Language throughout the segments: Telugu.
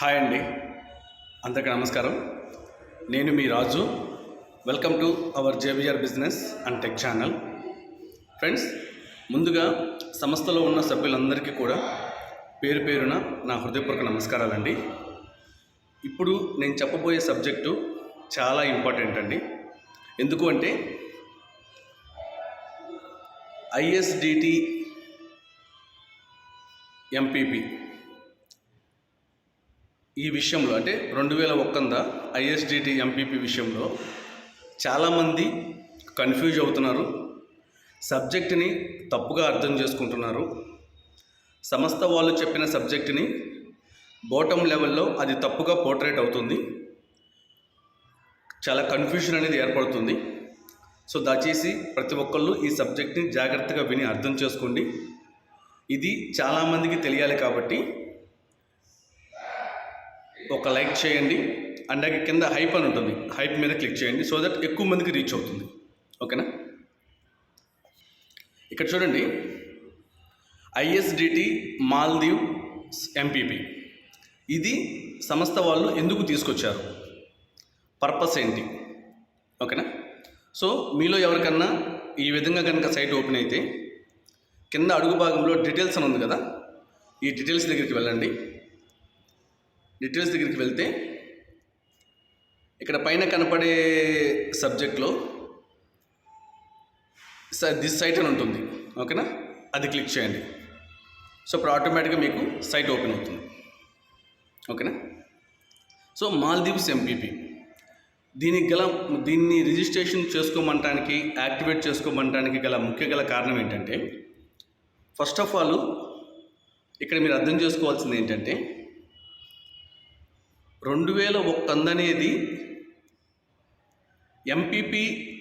హాయ్ అండి. అందరికీ నమస్కారం. నేను మీ Raju. Welcome to our JVR business and tech channel friends ముందుగా సంస్థలో ఉన్న సభ్యులందరికీ కూడా పేరు పేరున నా హృదయపూర్వక నమస్కారాలండి. ఇప్పుడు నేను చెప్పబోయే సబ్జెక్టు చాలా ఇంపార్టెంట్ అండి. ఎందుకు అంటే ఐఎస్డిటి ఎంపీపీ ఈ విషయంలో అంటే రెండు వేల ఒక్కంద ఐఎస్డిటి ఎంపీపీ విషయంలో చాలామంది కన్ఫ్యూజ్ అవుతున్నారు. సబ్జెక్టుని తప్పుగా అర్థం చేసుకుంటున్నారు. సంస్థ వాళ్ళు చెప్పిన సబ్జెక్టుని బాటమ్ లెవెల్లో అది తప్పుగా పోర్ట్రేట్ అవుతుంది. చాలా కన్ఫ్యూషన్ అనేది ఏర్పడుతుంది. సో దయచేసి ప్రతి ఒక్కళ్ళు ఈ సబ్జెక్ట్ని జాగ్రత్తగా విని అర్థం చేసుకోండి. ఇది చాలామందికి తెలియాలి కాబట్టి ఒక లైక్ చేయండి. అండ్ కింద హైప్ అని ఉంటుంది. హైప్ మీద క్లిక్ చేయండి. సో దట్ ఎక్కువ మందికి రీచ్ అవుతుంది. ఓకేనా? ఇక్కడ చూడండి. ఐఎస్డిటి మాల్దీవ్ ఎంపీపీ ఇది సంస్థ వాళ్ళు ఎందుకు తీసుకొచ్చారు? పర్పస్ ఏంటి? ఓకేనా? సో మీలో ఎవరికన్నా ఈ విధంగా కనుక సైట్ ఓపెన్ అయితే కింద అడుగు భాగంలో డీటెయిల్స్ అని ఉంది కదా ఈ డీటెయిల్స్ దగ్గరికి వెళ్ళండి. డీటెయిల్స్ దగ్గరికి వెళ్తే ఇక్కడ పైన కనపడే సబ్జెక్ట్లో దిస్ సైట్ అని ఉంటుంది. ఓకేనా? అది క్లిక్ చేయండి. సో ఇప్పుడు ఆటోమేటిక్గా మీకు సైట్ ఓపెన్ అవుతుంది. ఓకేనా? సో మాల్దీవ్స్ ఎంపీపీ దీనికి గల దీన్ని రిజిస్ట్రేషన్ చేసుకోమంటానికి యాక్టివేట్ చేసుకోమంటానికి గల ముఖ్య గల కారణం ఏంటంటే ఫస్ట్ ఆఫ్ ఆల్ ఇక్కడ మీరు అర్థం చేసుకోవాల్సింది ఏంటంటే రెండు వేల ఒక్కంద అనేది ఎంపీపీ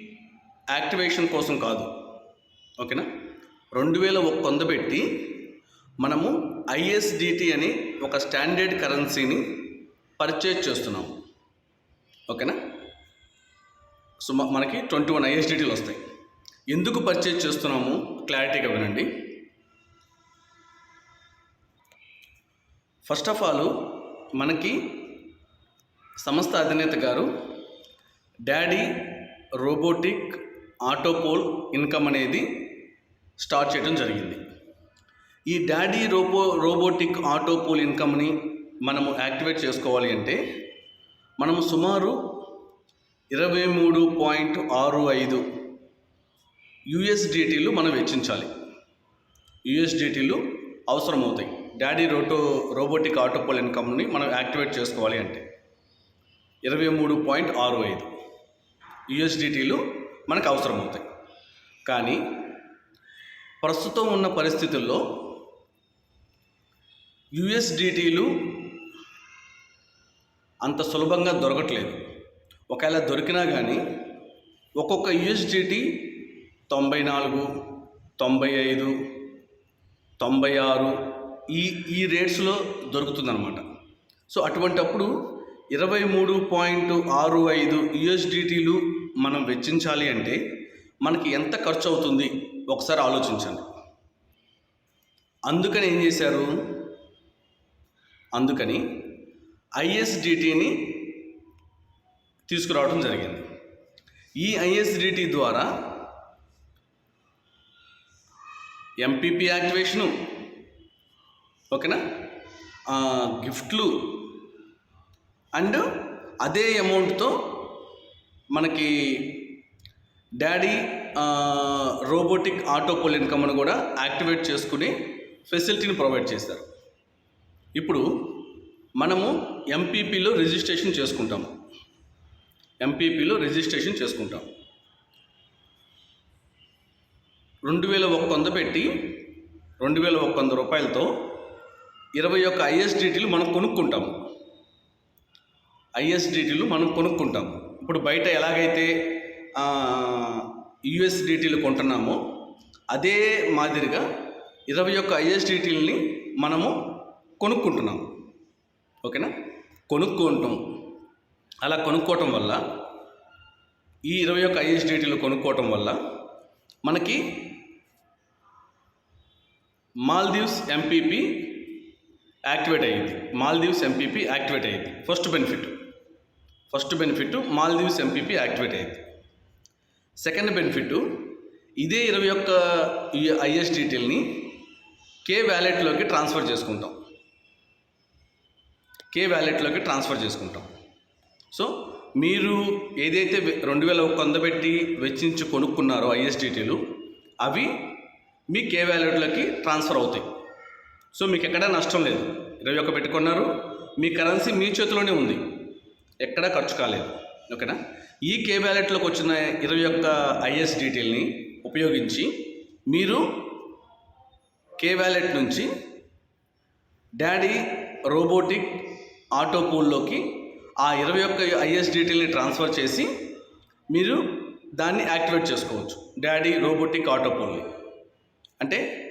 యాక్టివేషన్ కోసం కాదు. ఓకేనా? రెండు వేల ఒక్కొంద పెట్టి మనము ఐఎస్డిటి అని ఒక స్టాండర్డ్ కరెన్సీని పర్చేజ్ చేస్తున్నాము. ఓకేనా? సో మనకి ట్వంటీ వన్ ఐఎస్డిటీలు వస్తాయి. ఎందుకు పర్చేజ్ చేస్తున్నాము? క్లారిటీగా వినండి. ఫస్ట్ ఆఫ్ ఆల్ మనకి సంస్థ అధినేత గారు daddy robotic auto pool income అనేది స్టార్ట్ చేయడం జరిగింది. ఈ daddy robo robotic auto pool ఇన్కమ్ని మనము యాక్టివేట్ చేసుకోవాలి అంటే మనము సుమారు ఇరవై మూడు పాయింట్ ఆరు ఐదు యుఎస్డిటీలు మనం వెచ్చించాలి. యుఎస్డిటీలు అవసరమవుతాయి. Daddy roto robotic auto pool ఇన్కమ్ని మనం యాక్టివేట్ చేసుకోవాలి అంటే. ఇరవై మూడు పాయింట్ ఆరు ఐదు. యుఎస్డిటీలు మనకు అవసరమవుతాయి. కానీ ప్రస్తుతం ఉన్న పరిస్థితుల్లో యుఎస్డిటీలు అంత సులభంగా దొరకట్లేదు. ఒకవేళ దొరికినా కానీ ఒక్కొక్క యుఎస్డిటీ తొంభై నాలుగు తొంభై ఐదు తొంభై ఆరు ఈ ఈ రేట్స్లో దొరుకుతుందన్నమాట. సో అటువంటప్పుడు ఇరవై మూడు పాయింట్ ఆరు ఐదు యుఎస్డిటీలు మనం వెచ్చించాలి అంటే మనకి ఎంత ఖర్చు అవుతుంది ఒకసారి ఆలోచించండి. అందుకని ఏం చేశారు? అందుకని ఐఎస్డిటీని తీసుకురావడం జరిగింది. ఈ ఐఎస్డిటీ ద్వారా ఎంపీపీ యాక్టివేషను ఓకేనా? ఆ, గిఫ్ట్లు అండ్ అదే అమౌంట్తో మనకి daddy robotic auto auto pool ఇన్కమ్ను కూడా యాక్టివేట్ చేసుకుని ఫెసిలిటీని ప్రొవైడ్ చేశారు. ఇప్పుడు మనము ఎంపీపీలో రిజిస్ట్రేషన్ చేసుకుంటాము ఎంపీపీలో రిజిస్ట్రేషన్ చేసుకుంటాం. రెండు వేల ఒక్క వంద పెట్టి రెండు వేల ఒక్క వంద రూపాయలతో ఇరవై ఒక్క ఐఎస్డిటీలు మనం కొనుక్కుంటాము. ఐఎస్డిటీలు మనం కొనుక్కుంటాం. ఇప్పుడు బయట ఎలాగైతే యుఎస్డిటీలు కొంటున్నామో అదే మాదిరిగా ఇరవై ఒక్క ఐఎస్డిటీలని మనము కొనుక్కుంటున్నాం. ఓకేనా? కొనుక్కుంటాం అలా కొనుక్కోవటం వల్ల ఈ ఇరవై ఒక్క ఐఎస్డిటీలు కొనుక్కోవటం వల్ల మనకి మాల్దీవ్స్ ఎంపీపీ యాక్టివేట్ అయ్యింది. మాల్దీవ్స్ ఎంపీపీ యాక్టివేట్ అయ్యింది. First benefit. First benefit Maldives MPP activate అయ్యింది. సెకండ్ బెనిఫిట్ ఇదే ఇరవై ఒక్క ఐఎస్ డీటెయిల్ని కే వ్యాలెట్లోకి ట్రాన్స్ఫర్ చేసుకుంటాం. కే వ్యాలెట్లోకి ట్రాన్స్ఫర్ చేసుకుంటాం. సో మీరు ఏదైతే రెండు వేల కొందబెట్టి వంద పెట్టి వెచ్చించి కొనుక్కున్నారో ఐఎస్డిటీలు అవి మీ కే వ్యాలెట్లోకి ట్రాన్స్ఫర్ అవుతాయి. సో మీకు ఎక్కడా నష్టం లేదు. ఇరవై ఒక్క పెట్టుకున్నారు మీ కరెన్సీ మీ చేతిలోనే ఉంది. ఎక్కడా ఖర్చు కాలేదు. ఓకేనా? ఈ కే వ్యాలెట్లోకి వచ్చిన ఇరవై ఒక్క ఐఎస్ డీటెయిల్ని ఉపయోగించి మీరు కే వ్యాలెట్ నుంచి డాడీ రోబోటిక్ ఆటో పూల్లోకి ఆ ఇరవై ఒక్క ఐఎస్ డీటెయిల్ని ట్రాన్స్ఫర్ చేసి మీరు దాన్ని యాక్టివేట్ చేసుకోవచ్చు. డాడీ రోబోటిక్ ఆటో పూల్ని. అంటే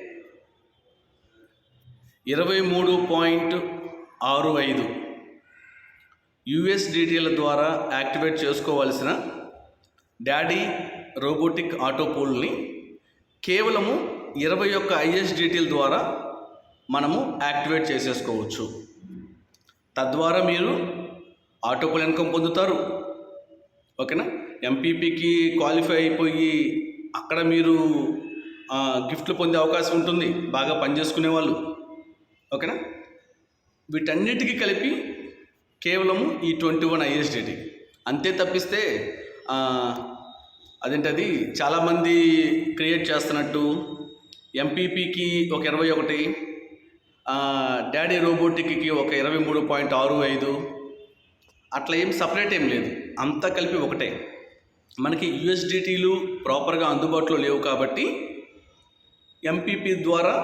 ఇరవై మూడు పాయింట్ ఆరు ఐదు యుఎస్డిటీల ద్వారా యాక్టివేట్ చేసుకోవాల్సిన డాడీ రోబోటిక్ ఆటో పూల్ని కేవలము ఇరవై ఒక్క ఐఎస్డిటీల ద్వారా మనము యాక్టివేట్ చేసేసుకోవచ్చు. తద్వారా మీరు ఆటో పూల్ ఇన్కమ్ పొందుతారు. ఓకేనా? ఎంపీపీకి క్వాలిఫై అయిపోయి అక్కడ మీరు గిఫ్ట్లు పొందే అవకాశం ఉంటుంది. బాగా పనిచేసుకునే వాళ్ళు ఓకేనా? వీటన్నిటికీ కలిపి కేవలము ఈ ట్వంటీ వన్ ఐఎస్డిటీ అంతే తప్పిస్తే అదేంటది? చాలామంది క్రియేట్ చేస్తున్నట్టు ఎంపీపీకి ఒక ఇరవై ఒకటి డాడీ రోబోటిక్కి ఒక ఇరవై మూడు పాయింట్ ఆరు ఐదు. అట్లా ఏం సపరేట్ ఏం లేదు. అంతా కలిపి ఒకటే. మనకి యుఎస్డిటీలు ప్రాపర్గా అందుబాటులో లేవు కాబట్టి ఎంపీపీ ద్వారా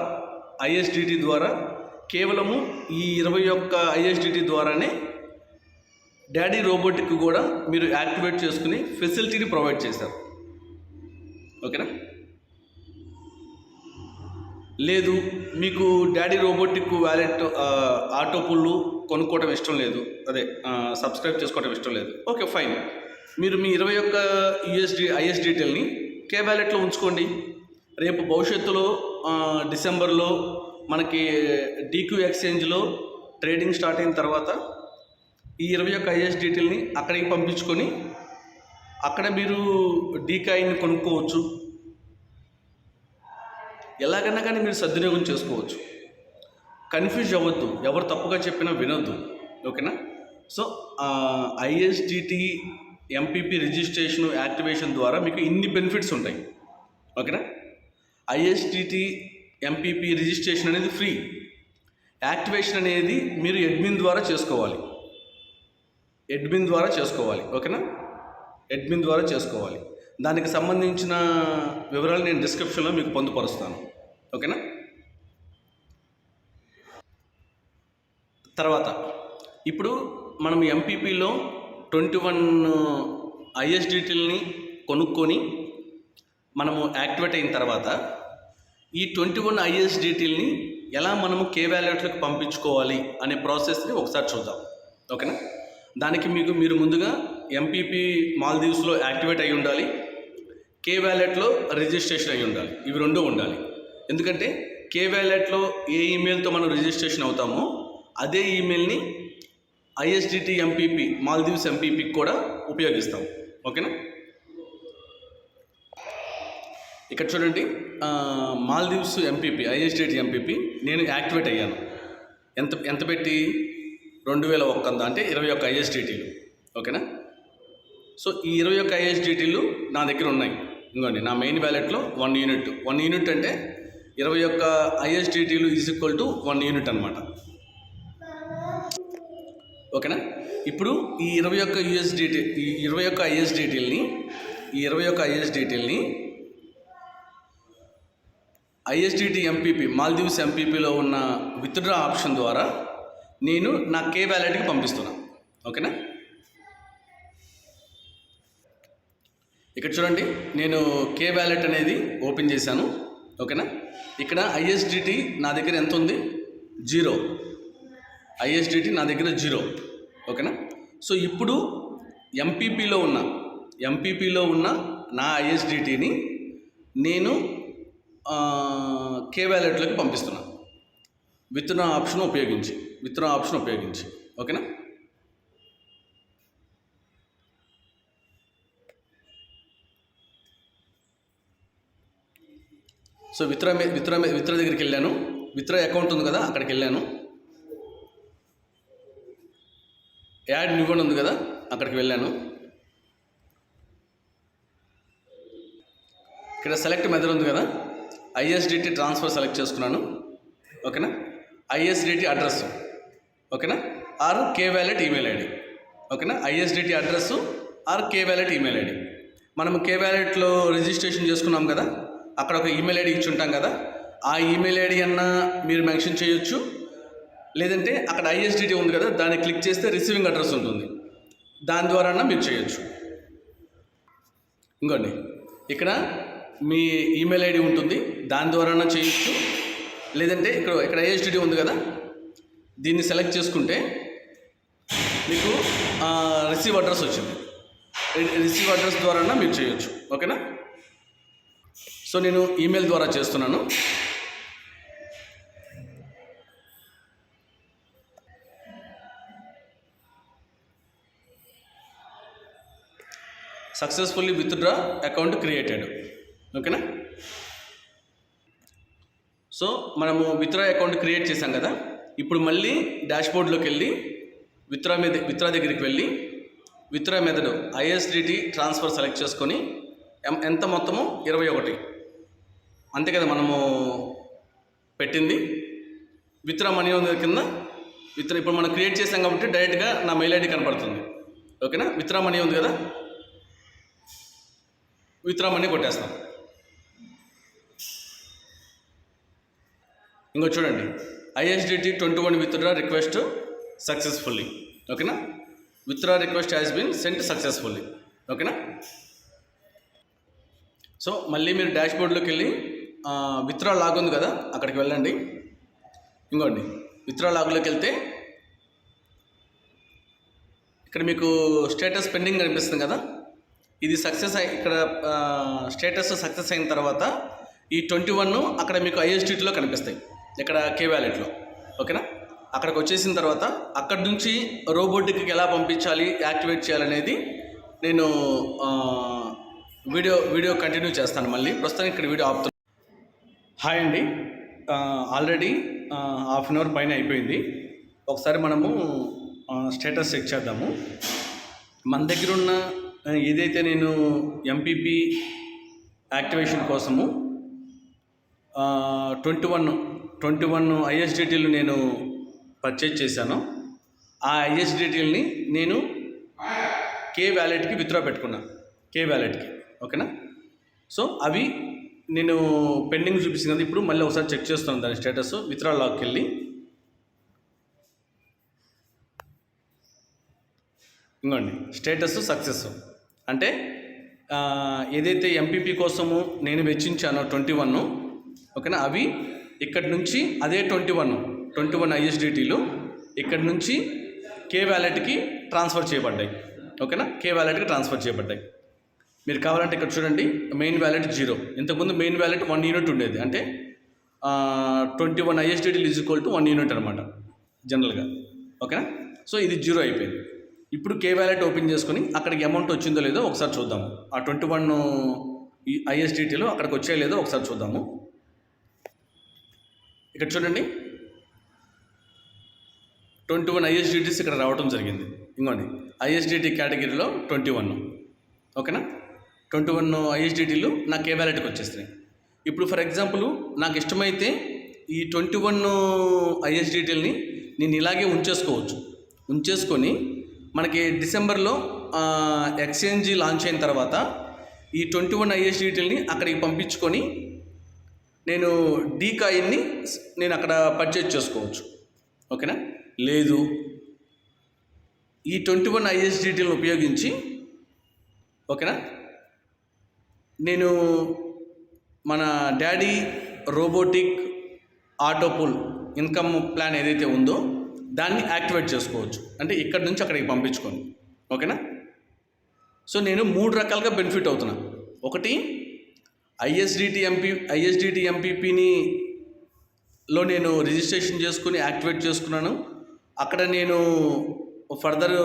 ఐఎస్డిటీ ద్వారా కేవలము ఈ ఇరవై ఒక్క ఐఎస్డిటీ ద్వారానే డాడీ రోబోటిక్ కూడా మీరు యాక్టివేట్ చేసుకుని ఫెసిలిటీని ప్రొవైడ్ చేశారు. ఓకేనా? లేదు మీకు డాడీ రోబోటిక్ వ్యాలెట్ ఆటో పుల్లు కొనుక్కోవడం ఇష్టం లేదు. అదే సబ్స్క్రైబ్ చేసుకోవడం ఇష్టం లేదు. Okay fine. మీరు మీ ఇరవై ఒక్క యుఎస్డి ఐఎస్ డీటెయిల్ని కే వ్యాలెట్లో ఉంచుకోండి. రేపు భవిష్యత్తులో డిసెంబర్లో మనకి డీక్యూ ఎక్స్చేంజ్లో ట్రేడింగ్ స్టార్ట్ అయిన తర్వాత ఈ ఇరవై ఒక్క ఐఎస్ డీటెయిల్ని అక్కడికి పంపించుకొని అక్కడ మీరు డీకాయిని కొనుక్కోవచ్చు. ఎలాగైనా కానీ మీరు సద్వినియోగం చేసుకోవచ్చు. కన్ఫ్యూజ్ అవ్వద్దు ఎవరు తప్పుగా చెప్పినా వినొద్దు. ఓకేనా? So ISDT MPP registration activation ద్వారా మీకు ఇన్ని బెనిఫిట్స్ ఉంటాయి. ఓకేనా? ఐఎస్డిటి ఎంపీపీ రిజిస్ట్రేషన్ అనేది ఫ్రీ. యాక్టివేషన్ అనేది మీరు అడ్మిన్ ద్వారా చేసుకోవాలి. అడ్మిన్ ద్వారా చేసుకోవాలి ఓకేనా? అడ్మిన్ ద్వారా చేసుకోవాలి. దానికి సంబంధించిన వివరాలు నేను డిస్క్రిప్షన్లో మీకు పొందుపరుస్తాను ఓకేనా? తర్వాత ఇప్పుడు మనం ఎంపీపీలో ట్వంటీ వన్ ఐఎస్డిటీల్ని కొనుక్కొని మనము యాక్టివేట్ అయిన తర్వాత ఈ ట్వంటీ వన్ ఐఎస్డిటీల్ని ఎలా మనము కే వ్యాలెట్లకు పంపించుకోవాలి అనే ప్రాసెస్ని ఒకసారి చూద్దాం ఓకేనా? దానికి మీకు మీరు ముందుగా ఎంపీపీ మాల్దీవ్స్లో యాక్టివేట్ అయి ఉండాలి. కే వ్యాలెట్లో రిజిస్ట్రేషన్ అయి ఉండాలి. ఇవి రెండూ ఉండాలి. ఎందుకంటే కే వ్యాలెట్లో ఏ ఈమెయిల్తో మనం రిజిస్ట్రేషన్ అవుతామో అదే ఈమెయిల్ని ఐఎస్డిటి ఎంపీపీ మాల్దీవ్స్ ఎంపీపీకి కూడా ఉపయోగిస్తాం. ఓకేనా? ఇక్కడ చూడండి. మాల్దీవ్స్ ఎంపీపీ ఐఎస్డిటి ఎంపీపీ నేను యాక్టివేట్ అయ్యాను. ఎంత ఎంత పెట్టి? రెండు వేల ఒక్క అంటే ఇరవై ఒక్క ఐఎస్డిటీలు ఓకేనా? సో ఈ ఇరవై ఒక్క ఐఎస్డిటీలు నా దగ్గర ఉన్నాయి. ఇంకోండి నా మెయిన్ వ్యాలెట్లో వన్ యూనిట్. వన్ యూనిట్ అంటే ఇరవై ఒక్క ఐఎస్డిటీలు is equal to one unit అనమాట ఓకేనా? ఇప్పుడు ఈ ఇరవై ఒక్క యూఎస్డిటీ ఈ ఇరవై ఒక్క ఐఎస్డిటీల్ని ఈ ఇరవై ఒక్క ఐఎస్డిటీల్ని ఐఎస్డిటీ ఎంపీపీ మాల్దీవ్స్ ఎంపీపీలో ఉన్న విత్డ్రా ఆప్షన్ ద్వారా నేను నా కే వ్యాలెట్కి పంపిస్తున్నా. ఓకేనా? ఇక్కడ చూడండి నేను కే వ్యాలెట్ అనేది ఓపెన్ చేశాను. ఓకేనా? ఇక్కడ ఐఎస్డిటి నా దగ్గర ఎంత ఉంది? జీరో. ఐఎస్డిటి నా దగ్గర జీరో. ఓకేనా? సో ఇప్పుడు ఎంపీపీలో ఉన్న ఎంపీపీలో ఉన్న నా ఐఎస్డిటిని నేను కే వ్యాలెట్లోకి పంపిస్తున్నాను విత్తన ఆప్షన్ ఉపయోగించి విత్తన ఆప్షన్ ఉపయోగించి. ఓకేనా? సో విత్ర విత్ర విత్ర దగ్గరికి వెళ్ళాను. విత్ర అకౌంట్ ఉంది కదా అక్కడికి వెళ్ళాను. యాడ్ న్యూ అని ఉంది కదా అక్కడికి వెళ్ళాను. ఇక్కడ సెలెక్ట్ మెథడ్ ఉంది కదా ఐఎస్డిటీ ట్రాన్స్ఫర్ సెలెక్ట్ చేసుకున్నాను. ఓకేనా? ఐఎస్డిటి అడ్రస్ ఓకేనా? R K wallet email ID. ఓకేనా? ISDT address R K wallet email ID. మనం కే వ్యాలెట్లో రిజిస్ట్రేషన్ చేసుకున్నాం కదా? అక్కడ ఒక ఈమెయిల్ ఐడి ఇచ్చి ఉంటాం కదా? ఆ ఈమెయిల్ ఐడి అన్న మీరు మెన్షన్ చేయొచ్చు. లేదంటే అక్కడ ఐఎస్డిటి ఉంది కదా దాన్ని క్లిక్ చేస్తే రిసీవింగ్ అడ్రస్ ఉంటుంది. దాని ద్వారా మీరు చేయొచ్చు. ఇంకోండి. ఇక్కడ మీ ఈమెయిల్ ఐడి ఉంటుంది దాని ద్వారా చేయొచ్చు. లేదంటే ఇక్కడ ఇక్కడ ఐఎస్డిటి ఉంది కదా? దీన్ని సెలెక్ట్ చేసుకుంటే మీకు రిసీవ్ అడ్రస్ వచ్చింది. రిసీవ్ అడ్రస్ ద్వారా మీరు చేయొచ్చు. ఓకేనా? సో నేను ఈమెయిల్ ద్వారా చేస్తున్నాను. సక్సెస్ఫుల్లీ విత్డ్రా అకౌంట్ క్రియేటెడ్ ఓకేనా? సో మనము విత్డ్రా అకౌంట్ క్రియేట్ చేసాం కదా. ఇప్పుడు మళ్ళీ డాష్బోర్డ్లోకి వెళ్ళి విత్డ్రా మీద విత్రా దగ్గరికి వెళ్ళి withdraw method USDT transfer select చేసుకొని ఎం- ఎంత మొత్తము? ఇరవై ఒకటి. అంతే కదా మనము పెట్టింది. విత్రా మనీ ఉంది కింద. విత్డ్రా ఇప్పుడు మనం క్రియేట్ చేసాం కాబట్టి డైరెక్ట్గా నా మెయిల్ ఐడి కనపడుతుంది. ఓకేనా? విత్రా మనీ ఉంది కదా. విత్డ్రా మనీ కొట్టేస్తాం. ఇంకో చూడండి. USDT twenty one withdraw request successfully ఓకేనా? Withdraw request has been sent successfully ఓకేనా? సో మళ్ళీ మీరు డాష్ బోర్డ్లోకి వెళ్ళి విత్డ్రా లాగ్ ఉంది కదా అక్కడికి వెళ్ళండి. ఇంకోండి విత్డ్రా లాగ్లోకి వెళ్తే ఇక్కడ మీకు స్టేటస్ పెండింగ్ కనిపిస్తుంది కదా. ఇది సక్సెస్ అయి ఇక్కడ స్టేటస్ సక్సెస్ అయిన తర్వాత ఈ ట్వంటీ వన్ అక్కడ మీకు ఐఎస్టీటీలో కనిపిస్తాయి. ఇక్కడ కే వ్యాలెట్లో ఓకేనా అక్కడికి వచ్చేసిన తర్వాత అక్కడి నుంచి రోబోటిక్కి ఎలా పంపించాలి యాక్టివేట్ చేయాలనేది నేను వీడియో వీడియో కంటిన్యూ చేస్తాను మళ్ళీ. ప్రస్తుతం ఇక్కడ వీడియో ఆపుతున్నాను హాయ్ అండి. ఆల్రెడీ హాఫ్ అన్ అవర్ పైన అయిపోయింది. ఒకసారి మనము స్టేటస్ చెక్ చేద్దాము. మన దగ్గర ఉన్న ఏదైతే నేను ఎంపీపీ యాక్టివేషన్ కోసము ట్వంటీ వన్ ట్వంటీ వన్ ఐఎస్డిటీలు నేను పర్చేజ్ చేశాను. ఆ ఐఎస్డిటీల్ని నేను కే వ్యాలెట్కి విత్డ్రా పెట్టుకున్నా కే వ్యాలెట్కి ఓకేనా? సో అవి నేను పెండింగ్ చూపిస్తుంది కదా ఇప్పుడు మళ్ళీ ఒకసారి చెక్ చేస్తాను దాని స్టేటస్ విత్డ్రా లాక్కి వెళ్ళి. ఇంకోండి స్టేటస్ సక్సెస్ అంటే ఏదైతే ఎంపీపీ కోసము నేను వెచ్చించానో ట్వంటీ వన్ ఓకేనా? అవి ఇక్కడి నుంచి అదే ట్వంటీ వన్ ట్వంటీ వన్ ఐఎస్డిటీలు ఇక్కడి నుంచి కే వ్యాలెట్కి ట్రాన్స్ఫర్ చేయబడ్డాయి. ఓకేనా? కే వ్యాలెట్కి ట్రాన్స్ఫర్ చేయబడ్డాయి. మీరు కావాలంటే ఇక్కడ చూడండి మెయిన్ వ్యాలెట్ జీరో ఇంతకుముందు మెయిన్ వ్యాలెట్ వన్ యూనిట్ ఉండేది. అంటే twenty one ఐఎస్డిటీలు is equal to one unit అనమాట జనరల్గా ఓకేనా? సో ఇది జీరో అయిపోయింది. ఇప్పుడు కే వ్యాలెట్ ఓపెన్ చేసుకొని అక్కడికి అమౌంట్ వచ్చిందో లేదో ఒకసారి చూద్దాము. ఆ ట్వంటీ వన్ ఈ ఐఎస్డిటీలో అక్కడికి వచ్చాయో లేదో ఒకసారి చూద్దాము. ఇక్కడ చూడండి. ట్వంటీ వన్ ఐఎస్డిటీస్ ఇక్కడ రావడం జరిగింది. ఇంకోండి. ఐఎస్డిటీ కేటగిరీలో ట్వంటీ వన్. ఓకేనా? ట్వంటీ వన్ ఐఎస్డిటీలు నా కే వ్యాలెట్కి వచ్చేస్తున్నాయి ఇప్పుడు ఫర్ ఎగ్జాంపుల్ నాకు ఇష్టమైతే ఈ ట్వంటీ వన్ ఐఎస్డిటీల్ని నేను ఇలాగే ఉంచేసుకోవచ్చు. ఉంచేసుకొని మనకి డిసెంబర్లో ఎక్స్చేంజ్ లాంచ్ అయిన తర్వాత ఈ ట్వంటీ వన్ ఐఎస్డిటీల్ని అక్కడికి పంపించుకొని నేను డీ కాయిన్ని నేను అక్కడ పర్చేజ్ చేసుకోవచ్చు. ఓకేనా? లేదు. ఈ ట్వంటీ వన్ ఐఎస్డిటీలను ఉపయోగించి ఓకేనా? నేను మన daddy robotic auto pool income plan ఏదైతే ఉందో దాన్ని యాక్టివేట్ చేసుకోవచ్చు. అంటే ఇక్కడ నుంచి అక్కడికి పంపించుకొని. ఓకేనా? సో నేను మూడు రకాలుగా బెనిఫిట్ అవుతున్నా. ఒకటి ఐఎస్డిటి ఎంపీ ఐఎస్డిటి ఎంపీపీని లో నేను రిజిస్ట్రేషన్ చేసుకుని యాక్టివేట్ చేసుకున్నాను. అక్కడ నేను ఫర్దర్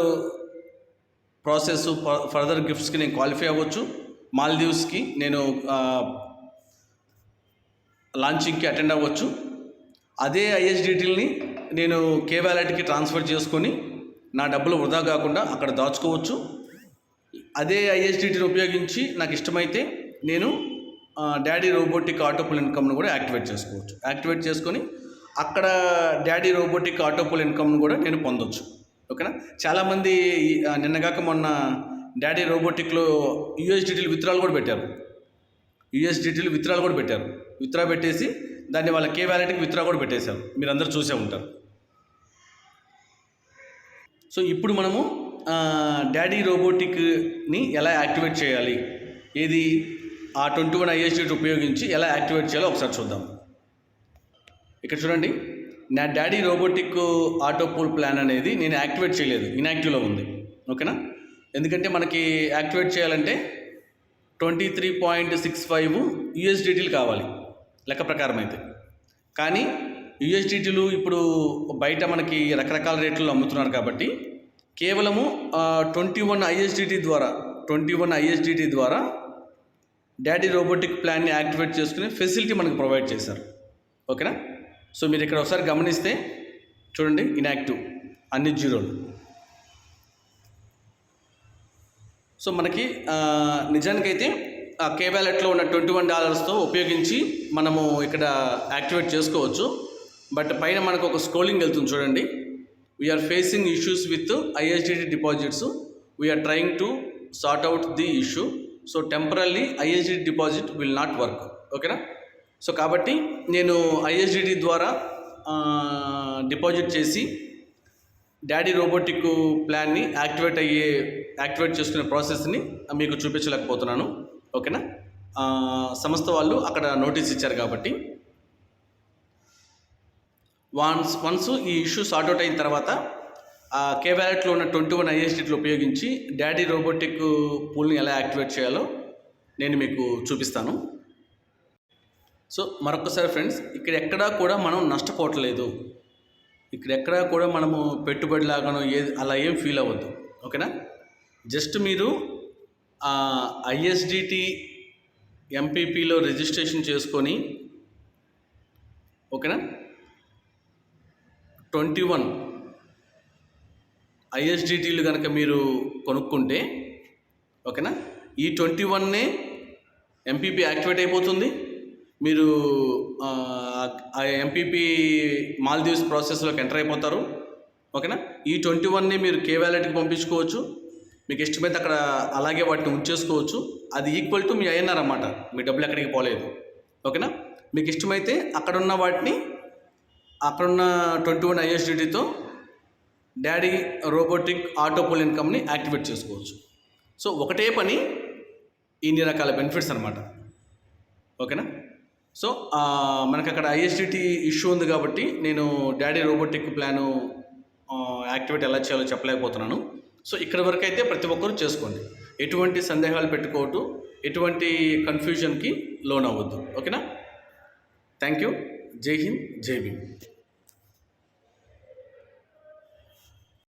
ప్రాసెస్ ఫర్దర్ గిఫ్ట్స్కి నేను క్వాలిఫై అవ్వచ్చు. మాల్దీవ్స్కి నేను లాంచింగ్కి అటెండ్ అవ్వచ్చు. అదే ఐఎస్డిటీని నేను కే వ్యాలెట్కి ట్రాన్స్ఫర్ చేసుకొని నా డబ్బులు వృధా కాకుండా అక్కడ దాచుకోవచ్చు. అదే ఐఎస్డిటీని ఉపయోగించి నాకు ఇష్టమైతే నేను డాడీ రోబోటిక్ ఆటోపుల్ ఇన్కమ్ను కూడా యాక్టివేట్ చేసుకోవచ్చు. యాక్టివేట్ చేసుకొని అక్కడ డాడీ రోబోటిక్ ఆటోపుల్ ఇన్కమ్ను కూడా నేను పొందొచ్చు. ఓకేనా? చాలామంది నిన్నగాక మొన్న డాడీ రోబోటిక్లో యూఎస్డిటీలు విత్రాలు కూడా పెట్టారు. యూఎస్డిటీలు విత్రాలు కూడా పెట్టారు. విత్రా పెట్టేసి దాన్ని వాళ్ళ కే వ్యాలెట్కి విత్రా కూడా పెట్టేశారు. మీరు అందరూ చూసే ఉంటారు. సో ఇప్పుడు మనము డాడీ రోబోటిక్ని ఎలా యాక్టివేట్ చేయాలి? ఏది? ఆ ట్వంటీ వన్ ఐఎస్డీట్ ఉపయోగించి ఎలా యాక్టివేట్ చేయాలో ఒకసారి చూద్దాం. ఇక్కడ చూడండి. నా daddy robotic auto pool plan అనేది నేను యాక్టివేట్ చేయలేదు. ఇన్యాక్టివ్లో ఉంది. ఓకేనా? ఎందుకంటే మనకి యాక్టివేట్ చేయాలంటే twenty three point six five యూఎస్డిటీలు కావాలి. లెక్క ప్రకారం అయితే. కానీ యూఎస్డిటీలు ఇప్పుడు బయట మనకి రకరకాల రేట్లలో అమ్ముతున్నారు కాబట్టి కేవలము ట్వంటీ వన్ ఐఎస్డిటీ ద్వారా ట్వంటీ వన్ ఐఎస్డిటీ ద్వారా డాడీ రోబోటిక్ ప్లాన్ని యాక్టివేట్ చేసుకునే ఫెసిలిటీ మనకు ప్రొవైడ్ చేశారు. ఓకేనా? సో మీరు ఇక్కడ ఒకసారి గమనిస్తే చూడండి ఇన్యాక్టివ్ అన్ని జీరోలు. సో మనకి నిజానికైతే ఆ కే వ్యాలెట్లో ఉన్న ట్వంటీ వన్ డాలర్స్తో ఉపయోగించి మనము ఇక్కడ యాక్టివేట్ చేసుకోవచ్చు. బట్ పైన మనకు ఒక స్క్రోలింగ్ వెళ్తుంది చూడండి. We're facing issues with USDT deposits we're trying to sort out the issue so temporarily USD deposit will not work ఓకేనా సో కాబట్టి నేను ఐఎస్డి ద్వారా డిపాజిట్ చేసి డాడీ రోబోటిక్ ప్లాన్ని యాక్టివేట్ అయ్యే యాక్టివేట్ చేసుకునే ప్రాసెస్ని మీకు చూపించలేకపోతున్నాను. ఓకేనా సంస్థ వాళ్ళు అక్కడ నోటీస్ ఇచ్చారు కాబట్టి. వన్స్ వన్స్ ఈ ఇష్యూ సార్ట్ అవుట్ అయిన తర్వాత కే వ్యాలెట్లో ఉన్న ట్వంటీ వన్ ఐఎస్డిట్లు ఉపయోగించి డాడీ రోబోటిక్ పూల్ని ఎలా యాక్టివేట్ చేయాలో నేను మీకు చూపిస్తాను. సో మరొకసారి ఫ్రెండ్స్ ఇక్కడ ఎక్కడా కూడా మనం నష్టపోవట్లేదు. ఇక్కడ ఎక్కడా కూడా మనము పెట్టుబడి లాగానో ఏ అలా ఏం ఫీల్ అవ్వద్దు. ఓకేనా? జస్ట్ మీరు ఐఎస్డిటి ఎంపీపీలో రిజిస్ట్రేషన్ చేసుకొని ఓకేనా? ట్వంటీ వన్ ఐఎస్డిటీలు కనుక మీరు కొనుక్కుంటే ఓకేనా? ఈ ట్వంటీ వన్నే ఎంపీపీ యాక్టివేట్ అయిపోతుంది. మీరు ఆ ఎంపీపీ మాల్దీవ్స్ ప్రాసెస్లోకి ఎంటర్ అయిపోతారు. ఓకేనా? ఈ ట్వంటీ వన్ని మీరు కే వ్యాలెట్కి పంపించుకోవచ్చు. మీకు ఇష్టమైతే అక్కడ అలాగే వాటిని ఉంచేసుకోవచ్చు. అది ఈక్వల్ టు మీ ఐఎన్ఆర్ అన్నమాట. మీ డబ్బులు ఎక్కడికి పోలేదు. ఓకేనా? మీకు ఇష్టమైతే అక్కడ ఉన్న వాటిని అక్కడున్న ట్వంటీ వన్ ఐఎస్డిటీతో డాడీ రోబోటిక్ ఆటోపోల్ ఇన్కమ్ని యాక్టివేట్ చేసుకోవచ్చు. సో ఒకటే పని ఇన్ని రకాల బెనిఫిట్స్ అనమాట ఓకేనా? సో మనకు అక్కడ ఐఎస్డిటి ఇష్యూ ఉంది కాబట్టి నేను డాడీ రోబోటిక్ ప్లాను యాక్టివేట్ ఎలా చేయాలో చెప్పలేకపోతున్నాను. సో ఇక్కడ వరకు అయితే ప్రతి ఒక్కరూ చేసుకోండి. ఎటువంటి సందేహాలు పెట్టుకోవద్దు. ఎటువంటి కన్ఫ్యూజన్కి లోన్ అవ్వద్దు ఓకేనా? థ్యాంక్ యూ జై హింద్ జై భీమ్